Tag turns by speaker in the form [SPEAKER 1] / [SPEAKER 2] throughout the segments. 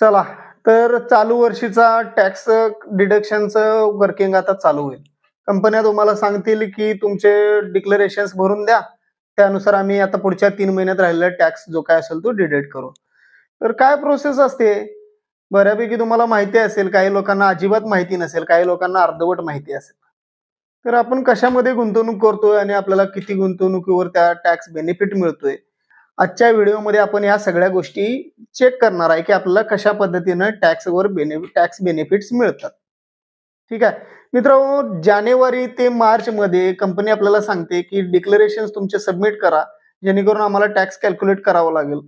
[SPEAKER 1] चला तर चालू वर्षीचा टॅक्स डिडक्शनचं वर्किंग आता चालू होईल. कंपन्या तुम्हाला सांगतील की तुमचे डिक्लेरेशन्स भरून द्या. त्यानुसार आम्ही आता पुढच्या तीन महिन्यात राहिलेला टॅक्स जो काय असेल तो डिडेट करू. तर काय प्रोसेस असते? बऱ्यापैकी तुम्हाला माहिती असेल काही लोकांना अजिबात माहिती नसेल काही लोकांना अर्धवट माहिती असेल. तर आपण कशामध्ये गुंतवणूक करतोय आणि आपल्याला किती गुंतवणुकीवर त्या टॅक्स बेनिफिट मिळतोय? आजच्या व्हिडिओमध्ये आपण या सगळ्या गोष्टी चेक करणार आहे की आपल्याला कशा पद्धतीनं टॅक्सवर बेनिफिट टॅक्स बेनिफिट्स मिळतात. ठीक आहे? मित्रांनो जानेवारी ते मार्च मध्ये कंपनी आपल्याला सांगते की डिक्लेरेशन तुमचे सबमिट करा जेणेकरून आम्हाला टॅक्स कॅल्क्युलेट करावं लागेल.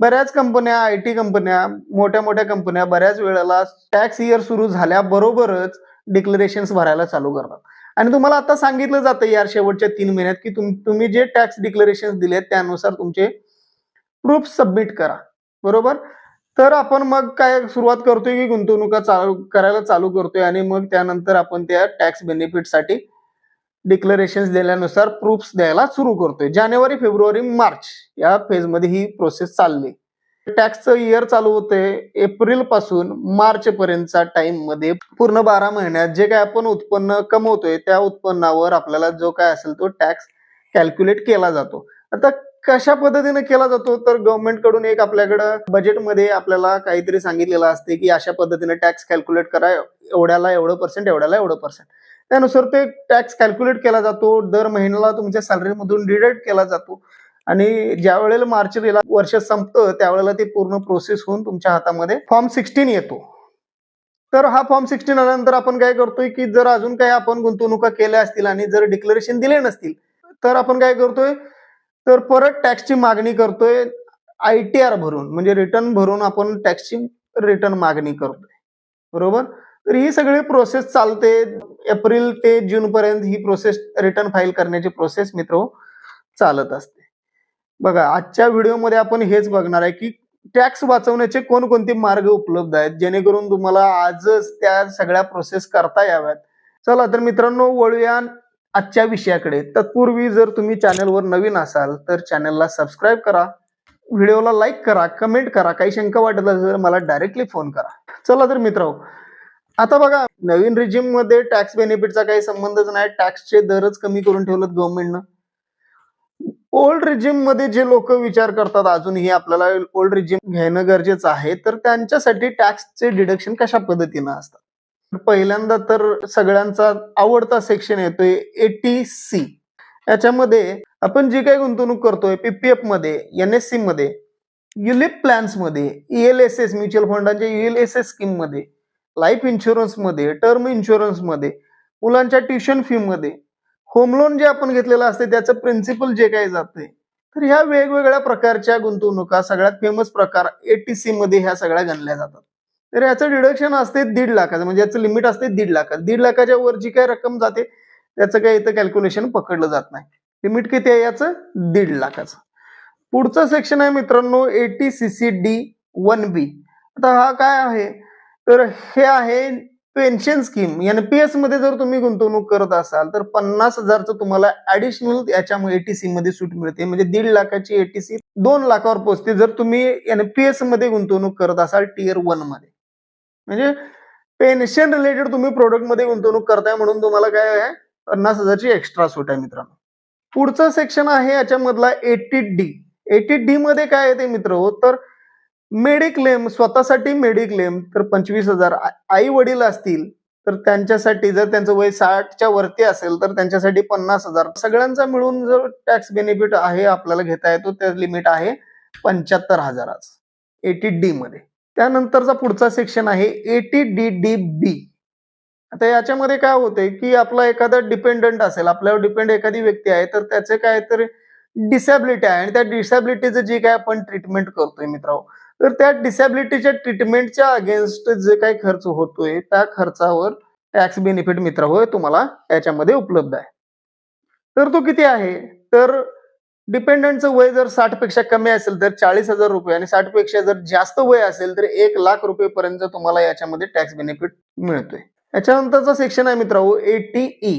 [SPEAKER 1] बऱ्याच कंपन्या आय टी कंपन्या मोठ्या मोठ्या कंपन्या बऱ्याच वेळेला टॅक्स इयर सुरू झाल्याबरोबरच डिक्लेरेशन्स भरायला चालू करतात. आणि तुम्हाला आता सांगितलं जातं यार शेवटच्या तीन महिन्यात की तुम्ही जे टॅक्स डिक्लेरेशन दिलेत त्यानुसार तुमचे प्रूफ सबमिट करा. बरोबर? तर आपण मग काय सुरुवात करतोय की गुंतवणुका चालू करायला चालू करतोय आणि मग त्यानंतर आपण त्या टॅक्स बेनिफिटसाठी डिक्लेरेशन दिल्यानुसार प्रूफ्स द्यायला सुरू करतोय. जानेवारी फेब्रुवारी मार्च या फेजमध्ये ही प्रोसेस चालली. टॅक्सचं इयर चालू होतंय एप्रिलपासून मार्च पर्यंतचा टाइममध्ये पूर्ण बारा महिन्यात जे काय आपण उत्पन्न कमवतोय त्या उत्पन्नावर आपल्याला जो काय असेल तो टॅक्स कॅल्क्युलेट केला जातो. आता कशा पद्धतीने केला जातो? तर गव्हर्नमेंटकडून एक आपल्याकडं बजेटमध्ये आपल्याला काहीतरी सांगितलेलं असते की अशा पद्धतीने टॅक्स कॅल्क्युलेट करा एवढ्याला एवढं पर्सेंट एवढ्याला एवढं पर्सेंट त्यानुसार ते टॅक्स कॅल्क्युलेट केला जातो दर महिन्याला तुमच्या सॅलरीमधून डिडक्ट केला जातो. आणि ज्या वेळेला मार्च वर्ष संपतं त्यावेळेला ते पूर्ण प्रोसेस होऊन तुमच्या हातामध्ये फॉर्म सिक्स्टीन येतो. तर हा फॉर्म सिक्स्टीन आल्यानंतर आपण काय करतोय की जर अजून काही आपण गुंतवणुका केल्या असतील आणि जर डिक्लेरेशन दिले नसतील तर आपण काय करतोय? तर परत टॅक्सची मागणी करतोय आय टी आर भरून म्हणजे रिटर्न भरून आपण टॅक्सची रिटर्न मागणी करतोय. बरोबर? तर ही सगळी प्रोसेस चालते. एप्रिल ते जून पर्यंत ही प्रोसेस रिटर्न फाईल करण्याची प्रोसेस मित्र हो, चालत असते. बघा आजच्या व्हिडिओमध्ये आपण हेच बघणार आहे की टॅक्स वाचवण्याचे कोणकोणते मार्ग उपलब्ध आहेत जेणेकरून तुम्हाला आजच त्या सगळ्या प्रोसेस करता याव्यात. चला तर मित्रांनो वळूया आजच्या विषयाकडे. तत्पूर्वी जर तुम्ही चॅनलवर नवीन असाल तर चॅनलला सबस्क्राईब करा. व्हिडिओला लाईक करा कमेंट करा. काही शंका वाटत असेल तर मला डायरेक्टली फोन करा. चला तर मित्र आता बघा नवीन रिजिममध्ये टॅक्स बेनिफिटचा काही संबंधच नाही. टॅक्सचे दरच कमी करून ठेवलेत गव्हर्नमेंटनं ओल्ड रिजिममध्ये जे लोक विचार करतात अजूनही आपल्याला ओल्ड रिजिम घेणं गरजेचं आहे तर त्यांच्यासाठी टॅक्सचे डिडक्शन कशा पद्धतीनं असतात? पहिल्यांदा तर सगळ्यांचा आवडता सेक्शन येतोय एटी सी याच्यामध्ये आपण जी काही गुंतवणूक करतोय पीपीएफमध्ये एन एस सी मध्ये युलिप प्लॅन्समध्ये ईएलएसएस म्युच्युअल फंडांच्या ईएलएसएस स्कीममध्ये लाईफ इन्शुरन्समध्ये टर्म इन्शुरन्समध्ये मुलांच्या ट्युशन फी मध्ये होम लोन जे आपण घेतलेलं असते त्याचं प्रिन्सिपल जे काही जाते तर ह्या वेगवेगळ्या प्रकारच्या गुंतवणुका सगळ्यात फेमस प्रकार एटीसी मध्ये ह्या सगळ्या गणल्या जातात. तर याचं डिडक्शन असते दीड लाखाचं. म्हणजे याचं लिमिट असते दीड लाखाचं. दीड लाखाच्या वर जी काही रक्कम जाते त्याचं काही इथं कॅल्क्युलेशन पकडलं जात नाही. लिमिट किती आहे याचं? दीड लाखाचं. पुढचं सेक्शन आहे मित्रांनो eighty C C D one B आता हा काय आहे? तर हे आहे पेन्शन स्कीम एनपीएसमध्ये जर तुम्ही गुंतवणूक करत असाल तर पन्नास हजारचं तुम्हाला ऍडिशनल याच्यामुळे एटीसी मध्ये सूट मिळते. म्हणजे दीड लाखाची एटीसी दोन लाखावर पोहोचते जर तुम्ही एनपीएसमध्ये गुंतवणूक करत असाल टीयर वनमध्ये. म्हणजे पेन्शन रिलेटेड तुम्ही प्रोडक्टमध्ये गुंतवणूक करताय म्हणून तुम्हाला काय आहे? पन्नास हजारची एक्स्ट्रा सूट आहे मित्रांनो. पुढचं सेक्शन आहे याच्यामधला एटी डी एटी डी मध्ये काय येते मित्र? हो तर मेडिक्लेम स्वतःसाठी मेडिक्लेम तर पंचवीस हजार. आई वडील असतील तर त्यांच्यासाठी जर त्यांचं वय साठच्या वरती असेल तर त्यांच्यासाठी पन्नास हजार. सगळ्यांचा मिळून जर टॅक्स बेनिफिट आहे आपल्याला घेता येतो त्या लिमिट आहे पंच्याहत्तर हजाराच. एटी डी मध्ये. त्यानंतरचा पुढचा सेक्शन आहे एटी डी डी बी आता याच्यामध्ये काय होते की आपला एखादा डिपेंडंट असेल आपल्यावर डिपेंड एखादी व्यक्ती आहे तर त्याचे काय तर डिसॅबिलिटी आहे आणि त्या डिसॅबिलिटीचं जे काय आपण ट्रीटमेंट करतोय मित्रांनो तर त्या डिसॅबिलिटीच्या ट्रीटमेंटच्या अगेन्स्ट जे काही खर्च होतोय त्या खर्चावर टॅक्स बेनिफिट मित्र होय तुम्हाला याच्यामध्ये उपलब्ध आहे. तर तो किती आहे? तर डिपेंडंटचं वय जर साठपेक्षा कमी असेल तर चाळीस हजार रुपये आणि साठपेक्षा जर जास्त वय असेल तर एक लाख रुपये पर्यंत तुम्हाला याच्यामध्ये टॅक्स बेनिफिट मिळतोय. याच्यानंतरचा सेक्शन आहे मित्रांनो एटीई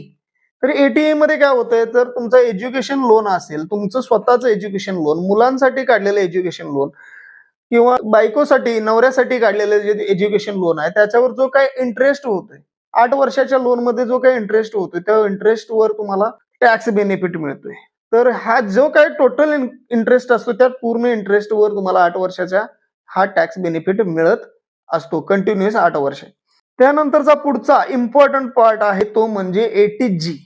[SPEAKER 1] तर एटीए मध्ये काय होतंय? तर तुमचं एज्युकेशन लोन असेल तुमचं स्वतःचं एज्युकेशन लोन मुलांसाठी काढलेलं एज्युकेशन लोन किंवा बायकोसाठी नवऱ्यासाठी काढलेलं जे एज्युकेशन लोन आहे त्याच्यावर जो काय इंटरेस्ट होतोय आठ वर्षाच्या लोनमध्ये जो काही इंटरेस्ट होतोय त्या इंटरेस्ट वर तुम्हाला टॅक्स बेनिफिट मिळतोय. तर हा जो काही टोटल इंटरेस्ट असतो त्या पूर्ण इंटरेस्ट वर तुम्हाला आठ वर्षाच्या हा टॅक्स बेनिफिट मिळत असतो कंटिन्युअस आठ वर्ष. त्यानंतरचा पुढचा इम्पॉर्टंट पार्ट आहे तो म्हणजे एटी जी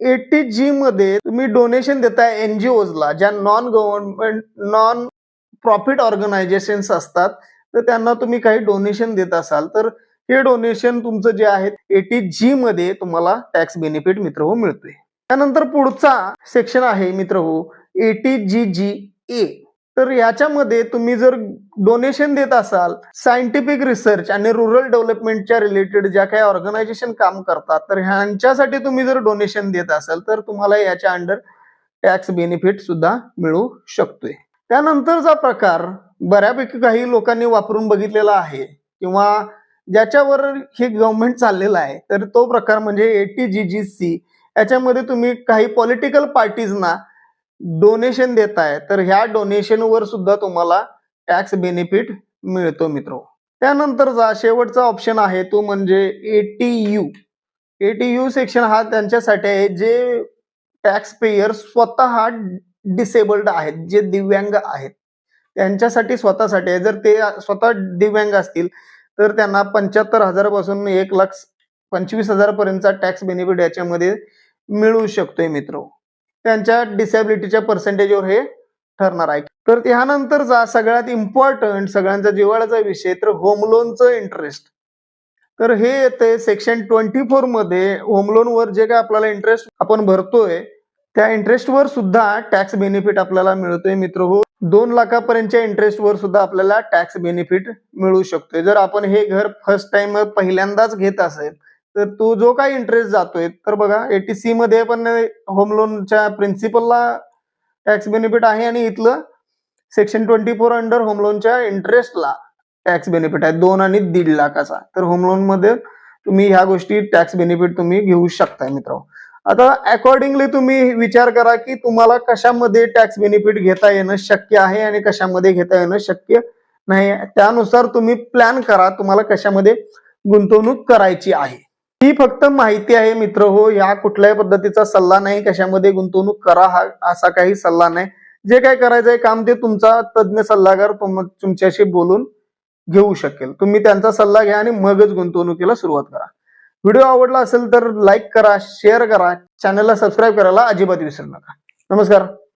[SPEAKER 1] एटी जी मध्ये तुम्ही डोनेशन देताय एनजीओजला ज्या non government non profit organisations असतात तर त्यांना तुम्ही काही डोनेशन देत असाल तर हे डोनेशन तुमचं जे आहे एटी जी मध्ये तुम्हाला टॅक्स बेनिफिट मित्र हो मिळतोय. त्यानंतर पुढचा सेक्शन आहे मित्र हो एटी जी जी ए तर याच्यामध्ये तुम्ही जर डोनेशन देत असाल सायंटिफिक रिसर्च आणि रुरल डेव्हलपमेंटच्या रिलेटेड ज्या काही ऑर्गनायझेशन काम करतात तर ह्यांच्यासाठी तुम्ही जर डोनेशन देत असाल तर तुम्हाला याच्या अंडर टॅक्स बेनिफिट सुद्धा मिळू शकतोय. त्यानंतरचा प्रकार बऱ्यापैकी काही लोकांनी वापरून बघितलेला आहे किंवा ज्याच्यावर हे गव्हर्नमेंट चाललेलं आहे तर तो प्रकार म्हणजे एटी जी जी सी याच्यामध्ये तुम्ही काही पॉलिटिकल पार्टीजना डोनेशन देताय तर ह्या डोनेशनवर सुद्धा तुम्हाला टॅक्स बेनिफिट मिळतो मित्र. त्यानंतरचा शेवटचा ऑप्शन आहे तो म्हणजे एटीयू एटीयू सेक्शन हा त्यांच्यासाठी आहे जे टॅक्स पेयर स्वतः डिसेबल्ड आहेत जे दिव्यांग आहेत. त्यांच्यासाठी स्वतःसाठी आहे. जर ते स्वतः दिव्यांग असतील तर त्यांना पंच्याहत्तर हजारापासून एक लाख पंचवीस हजारपर्यंतचा टॅक्स बेनिफिट याच्यामध्ये मिळू शकतोय मित्र. त्यांच्या डिसेबिलिटीच्या पर्सेंटेजवर हे ठरणार आहे. तर त्यानंतरचा सगळ्यात इम्पॉर्टंट सगळ्यांचा जिव्हाळ्याचा विषय तर होम लोनचं इंटरेस्ट तर हे येते सेक्शन ट्वेंटी फोरमध्ये होम लोन वर जे काय आपल्याला इंटरेस्ट आपण भरतोय त्या इंटरेस्ट वर सुद्धा टॅक्स बेनिफिट आपल्याला मिळतोय मित्र. हो दोन लाखापर्यंतच्या इंटरेस्ट वर सुद्धा आपल्याला टॅक्स बेनिफिट मिळू शकतोय. जर आपण हे घर फर्स्ट टाइम पहिल्यांदाच घेत असेल तर तो जो काही इंटरेस्ट जातोय तर बघा एटीसी मध्ये पण होम लोनच्या प्रिन्सिपलला टॅक्स बेनिफिट आहे आणि इथलं section twenty four under home लोनच्या इंटरेस्टला टॅक्स बेनिफिट आहे. दोन आणि दीड लाखाचा. तर होम लोनमध्ये तुम्ही ह्या गोष्टी टॅक्स बेनिफिट तुम्ही घेऊ शकताय मित्र आता अकॉर्डिंगली तुम्ही विचार करा की तुम्हाला कशामध्ये टॅक्स बेनिफिट घेता येणं शक्य आहे आणि कशामध्ये घेता येणं शक्य नाही त्यानुसार तुम्ही प्लॅन करा तुम्हाला कशामध्ये गुंतवणूक करायची आहे. ही फक्त माहिती आहे मित्र. हो या कुठल्याही पद्धतीचा सल्ला नाही कशामध्ये गुंतवणूक करा हा असा काही सल्ला नाही. जे काय करायचं आहे काम ते तुमचा तज्ज्ञ सल्लागार तुमच्याशी बोलून घेऊ शकेल. तुम्ही त्यांचा सल्ला घ्या आणि मगच गुंतवणुकीला सुरुवात करा. व्हिडिओ आवडला असेल तर लाईक करा शेअर करा. चॅनलला सबस्क्राईब करायला अजिबात विसरू नका. नमस्कार.